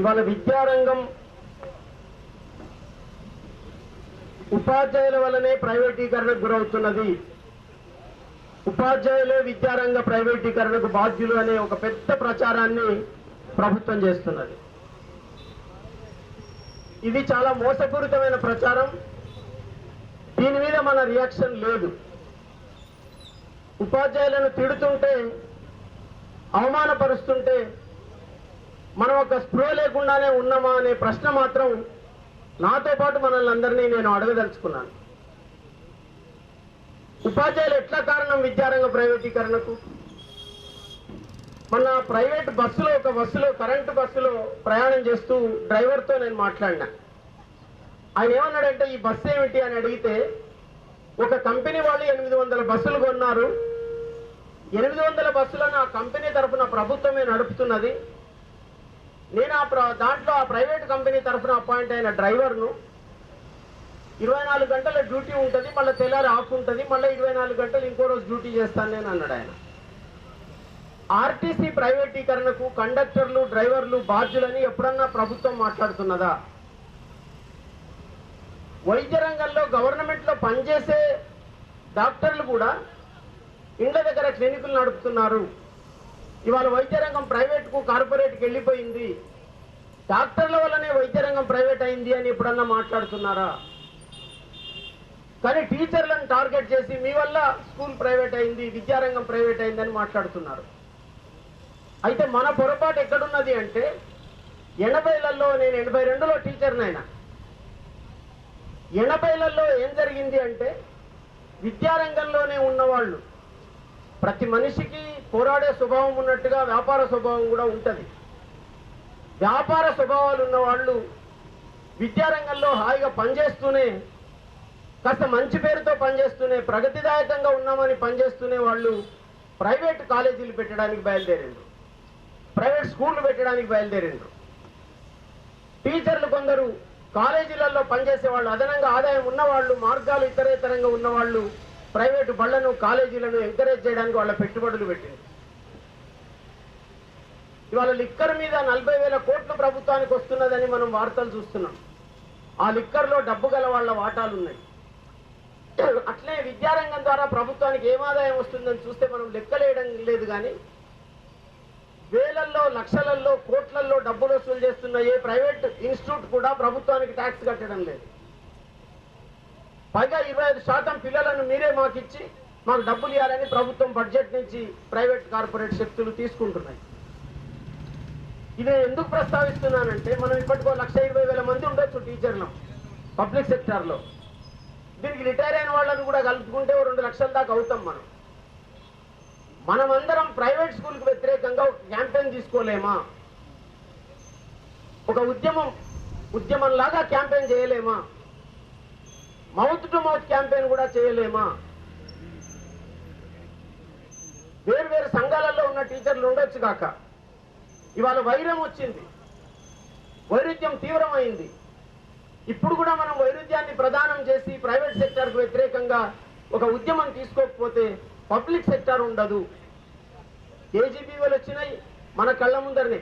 ఇవాళ విద్యారంగం ఉపాధ్యాయుల వల్లనే ప్రైవేటీకరణకు గురవుతున్నది. ఉపాధ్యాయులే విద్యారంగ ప్రైవేటీకరణకు బాధ్యులు అనే ఒక పెద్ద ప్రచారాన్ని ప్రభుత్వం చేస్తున్నది. ఇది చాలా మోసపూరితమైన ప్రచారం. దీని మీద మన రియాక్షన్ లేదు. ఉపాధ్యాయులను తిడుతుంటే అవమానపరుస్తుంటే మనం ఒక స్ప్రో లేకుండానే ఉన్నామా అనే ప్రశ్న మాత్రం నాతో పాటు మనల్ని అందరినీ నేను అడగదలుచుకున్నాను. ఉపాధ్యాయులు ఎట్లా కారణం విద్యారంగ ప్రైవేటీకరణకు? మన ప్రైవేట్ బస్సులో ఒక బస్సులో కరెంటు బస్సులో ప్రయాణం చేస్తూ డ్రైవర్తో నేను మాట్లాడినా. ఆయన ఏమన్నాడంటే ఈ బస్సు ఏమిటి? అని అడిగితే ఒక కంపెనీ వాళ్ళు ఎనిమిది వందల బస్సులు కొన్నారు. ఎనిమిది వందల బస్సులను ఆ కంపెనీ తరఫున ప్రభుత్వమే నడుపుతున్నది. నేను ఆ ప్ర- దాంట్లో ఆ ప్రైవేట్ కంపెనీ తరఫున అపాయింట్ అయిన డ్రైవర్ను ఇరవై నాలుగు గంటల డ్యూటీ ఉంటుంది మళ్ళీ తెల్లారి ఆఫ్ ఉంటుంది మళ్ళీ ఇరవై నాలుగు గంటలు ఇంకో రోజు డ్యూటీ చేస్తాను నేను అన్నాడు ఆయన. ఆర్టీసీ ప్రైవేటీకరణకు కండక్టర్లు డ్రైవర్లు బాధ్యులని ఎప్పుడన్నా ప్రభుత్వం మాట్లాడుతున్నదా? వైద్య రంగంలో గవర్నమెంట్లో పనిచేసే డాక్టర్లు కూడా ఇండ్ల దగ్గర క్లినికులు నడుపుతున్నారు. ఇవాళ వైద్య రంగం ప్రైవేట్కు కార్పొరేట్కి వెళ్ళిపోయింది. డాక్టర్ల వల్లనే వైద్య రంగం ప్రైవేట్ అయింది అని ఎప్పుడన్నా మాట్లాడుతున్నారా? కానీ టీచర్లను టార్గెట్ చేసి మీ వల్ల స్కూల్ ప్రైవేట్ అయింది విద్యారంగం ప్రైవేట్ అయిందని మాట్లాడుతున్నారు. అయితే మన పొరపాటు ఎక్కడున్నది అంటే ఎనభైలలో నేను ఎనభై రెండులో టీచర్నైనా. ఎనభైలలో ఏం జరిగింది అంటే విద్యారంగంలోనే ఉన్నవాళ్ళు ప్రతి మనిషికి పోరాడే స్వభావం ఉన్నట్టుగా వ్యాపార స్వభావం కూడా ఉంటుంది. వ్యాపార స్వభావాలు ఉన్న వాళ్ళు విద్యారంగంలో హాయిగా పనిచేస్తూనే కాస్త మంచి పేరుతో పనిచేస్తూనే ప్రగతిదాయకంగా ఉన్నామని పనిచేస్తూనే వాళ్ళు ప్రైవేట్ కాలేజీలు పెట్టడానికి బయలుదేరిండ్రు. ప్రైవేట్ స్కూళ్ళు పెట్టడానికి బయలుదేరిండ్రు. టీచర్లు కొందరు కాలేజీలలో పనిచేసే వాళ్ళు అదనంగా ఆదాయం ఉన్నవాళ్ళు మార్గాలు ఇతరేతరంగా ఉన్నవాళ్ళు ప్రైవేటు బళ్ళను కాలేజీలను ఎంకరేజ్ చేయడానికి వాళ్ళ పెట్టుబడులు పెట్టింది. ఇవాళ లిక్కర్ మీద నలభై వేల కోట్లు ప్రభుత్వానికి వస్తున్నదని మనం వార్తలు చూస్తున్నాం. ఆ లిక్కర్లో డబ్బు గల వాళ్ళ వాటాలు ఉన్నాయి అట్లే విద్యారంగం ద్వారా ప్రభుత్వానికి ఏం ఆదాయం వస్తుందని చూస్తే మనం లెక్కలేయడం లేదు కానీ వేలల్లో లక్షలల్లో కోట్లల్లో డబ్బులు వసూలు చేస్తున్న ఏ ప్రైవేట్ ఇన్స్టిట్యూట్ కూడా ప్రభుత్వానికి ట్యాక్స్ కట్టడం లేదు. పైగా ఇరవై ఐదు శాతం పిల్లలను మీరే మాకు ఇచ్చి మాకు డబ్బులు ఇవ్వాలని ప్రభుత్వం బడ్జెట్ నుంచి ప్రైవేట్ కార్పొరేట్ శక్తులు తీసుకుంటున్నాయి. ఇది ఎందుకు ప్రస్తావిస్తున్నానంటే మనం ఇప్పటికో లక్ష ఇరవై వేల మంది ఉండొచ్చు టీచర్లు. పబ్లిక్ సెక్టార్లో. దీనికి రిటైర్ అయిన వాళ్ళని కూడా కలుపుకుంటే రెండు లక్షల దాకా అవుతాం మనం. మనమందరం ప్రైవేట్ స్కూల్కి వ్యతిరేకంగా ఒక క్యాంపెయిన్ తీసుకోలేమా? ఒక ఉద్యమం ఉద్యమంలాగా క్యాంపెయిన్ చేయలేమా? మౌత్ టు మౌత్ క్యాంపెయిన్ కూడా చేయలేమా? వేరు వేరు సంఘాలలో ఉన్న టీచర్లు ఉండొచ్చు కాక. ఇవాళ వైరం వచ్చింది. వైరుధ్యం తీవ్రమైంది. ఇప్పుడు కూడా మనం వైరుధ్యాన్ని ప్రదానం చేసి ప్రైవేట్ సెక్టార్కు వ్యతిరేకంగా ఒక ఉద్యమం తీసుకోకపోతే పబ్లిక్ సెక్టార్ ఉండదు. కేజీబీవీలు వచ్చినాయి మన కళ్ళ ముందరనే.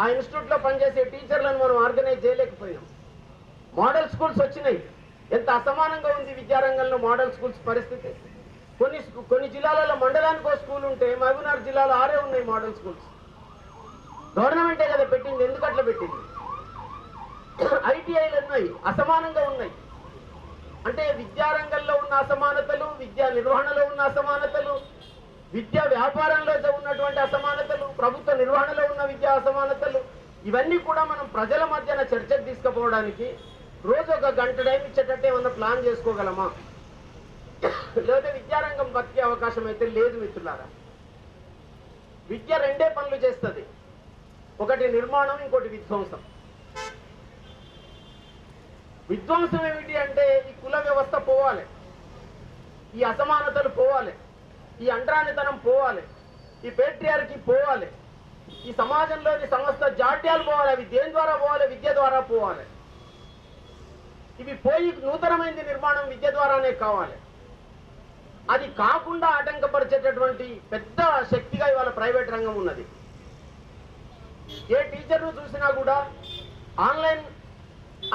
ఆ ఇన్స్టిట్యూట్లో పనిచేసే టీచర్లను మనం ఆర్గనైజ్ చేయలేకపోయాం. మోడల్ స్కూల్స్ వచ్చినాయి. ఎంత అసమానంగా ఉంది విద్యారంగంలో మోడల్ స్కూల్స్ పరిస్థితి? కొన్ని కొన్ని జిల్లాలలో మండలానికి ఒక స్కూల్ ఉంటే మహబూబ్నగర్ జిల్లాలో ఆరే ఉన్నాయి మోడల్ స్కూల్స్. గవర్నమెంటే కదా పెట్టింది ఎందుకు అట్లా పెట్టింది? ఐటీఐలు ఉన్నాయి అసమానంగా ఉన్నాయి. అంటే విద్యారంగంలో ఉన్న అసమానతలు విద్యా నిర్వహణలో ఉన్న అసమానతలు విద్యా వ్యాపారంలో ఉన్నటువంటి అసమానతలు ప్రభుత్వ నిర్వహణలో ఉన్న విద్యా అసమానతలు ఇవన్నీ కూడా మనం ప్రజల మధ్యన చర్చకు తీసుకుపోవడానికి రోజు ఒక గంట టైం ఇచ్చేటట్టే ఏమన్నా ప్లాన్ చేసుకోగలమా? లేకపోతే విద్యారంగం బతికే అవకాశం అయితే లేదు మిత్రులారా. విద్య రెండే పనులు చేస్తుంది. ఒకటి నిర్మాణం ఇంకోటి విధ్వంసం. విధ్వంసం ఏమిటి అంటే ఈ కుల వ్యవస్థ పోవాలి. ఈ అసమానతలు పోవాలి. ఈ అంటరానితనం పోవాలి. ఈ పేట్రియార్కి పోవాలి. ఈ సమాజంలోని సమస్త జాట్యాలు పోవాలి. అవి దేని ద్వారా పోవాలి? విద్య ద్వారా పోవాలి. ఇవి పోయి నూతనమైనది నిర్మాణం విద్య ద్వారానే కావాలి. అది కాకుండా ఆటంకపరిచేటటువంటి పెద్ద శక్తిగా ఇవాళ ప్రైవేట్ రంగం ఉన్నది. ఏ టీచర్ను చూసినా కూడా ఆన్లైన్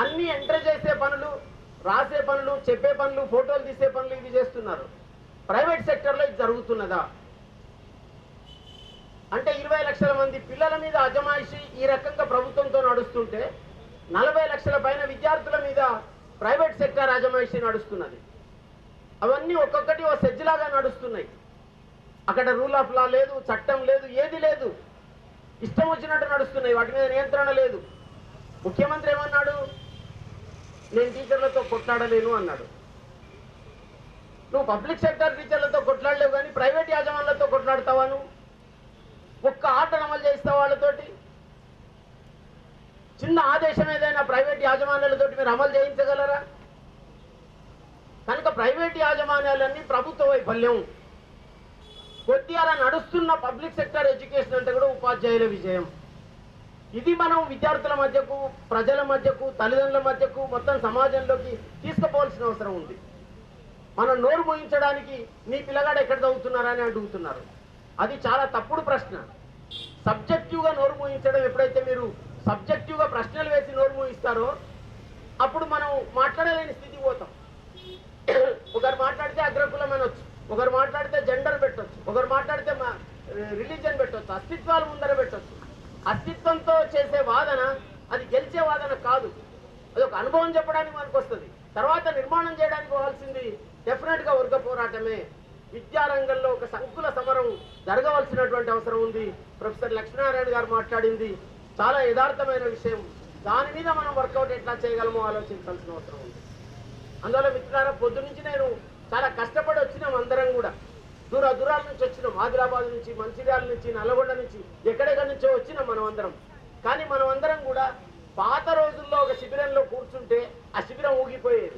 అన్ని ఎంటర్ చేసే పనులు రాసే పనులు చెప్పే పనులు ఫోటోలు తీసే పనులు ఇవి చేస్తున్నారు. ప్రైవేట్ సెక్టర్లో ఇది జరుగుతున్నదా? అంటే ఇరవై లక్షల మంది పిల్లల మీద అజమాయిషి ఈ రకంగా ప్రభుత్వంతో నడుస్తుంటే నలభై లక్షల పైన విద్యార్థుల మీద ప్రైవేట్ సెక్టర్ అజమాయిషి నడుస్తున్నది. అవన్నీ ఒక్కొక్కటి ఓ సెజ్లాగా నడుస్తున్నాయి. అక్కడ రూల్ ఆఫ్ లా లేదు చట్టం లేదు ఏది లేదు. ఇష్టం వచ్చినట్టు నడుస్తున్నాయి. వాటి మీద నియంత్రణ లేదు. ముఖ్యమంత్రి ఏమన్నాడు? నేను టీచర్లతో కొట్లాడలేను అన్నాడు. నువ్వు పబ్లిక్ సెక్టర్ టీచర్లతో కొట్లాడలేవు కానీ ప్రైవేట్ యాజమాన్లతో కొట్లాడతావా నువ్వు? ఒక్క ఆర్డర్ అమలు చేస్తావు వాళ్ళతోటి? చిన్న ఆదేశం ఏదైనా ప్రైవేట్ యాజమాన్యాలతోటి మీరు అమలు చేయించగలరా? కనుక ప్రైవేట్ యాజమాన్యాలన్నీ ప్రభుత్వ వైఫల్యం. కొద్దిగా అలా నడుస్తున్న పబ్లిక్ సెక్టర్ ఎడ్యుకేషన్ అంటే కూడా ఉపాధ్యాయుల విజయం. ఇది మనం విద్యార్థుల మధ్యకు ప్రజల మధ్యకు తల్లిదండ్రుల మధ్యకు మొత్తం సమాజంలోకి తీసుకుపోవాల్సిన అవసరం ఉంది. మనం నోరు మోయించడానికి నీ పిల్లగాడు ఎక్కడ చదువుతున్నారా అని అడుగుతున్నారు. అది చాలా తప్పుడు ప్రశ్న. సబ్జెక్టివ్గా నోరు మోయించడం ఎప్పుడైతే మీరు సబ్జెక్టివ్గా ప్రశ్నలు వేసి నోరు మోయిస్తారో అప్పుడు మనం మాట్లాడలేని స్థితికి పోతాం. ఒకరు మాట్లాడితే అగ్రకులం అనొచ్చు ఒకరు మాట్లాడితే జెండర్ పెట్టొచ్చు ఒకరు మాట్లాడితే రిలీజన్ పెట్టొచ్చు అస్తిత్వాలు ముందర పెట్టొచ్చు. అస్తిత్వంతో చేసే వాదన అది గెలిచే వాదన కాదు. అది ఒక అనుభవం చెప్పడానికి మనకు వస్తుంది తర్వాత నిర్మాణం చేయడానికి పోవాల్సింది డెఫినెట్గా వర్గ పోరాటమే. విద్యారంగంలో ఒక సంకుల సమరం జరగవలసినటువంటి అవసరం ఉంది. ప్రొఫెసర్ లక్ష్మీనారాయణ గారు మాట్లాడింది. చాలా యథార్థమైన విషయం. దాని మీద మనం వర్కౌట్ ఎట్లా చేయగలమో ఆలోచించాల్సిన అవసరం ఉంది. అందువల్ల మిత్రులారా పొద్దు నుంచి నేను చాలా కష్టపడి వచ్చినాం అందరం కూడా. దూర దూరాల నుంచి వచ్చినాం. ఆదిలాబాద్ నుంచి మంచిర్యాల నుంచి నల్లగొండ నుంచి ఎక్కడెక్కడి నుంచో వచ్చినాం మనం అందరం కానీ మనం అందరం కూడా పాత రోజు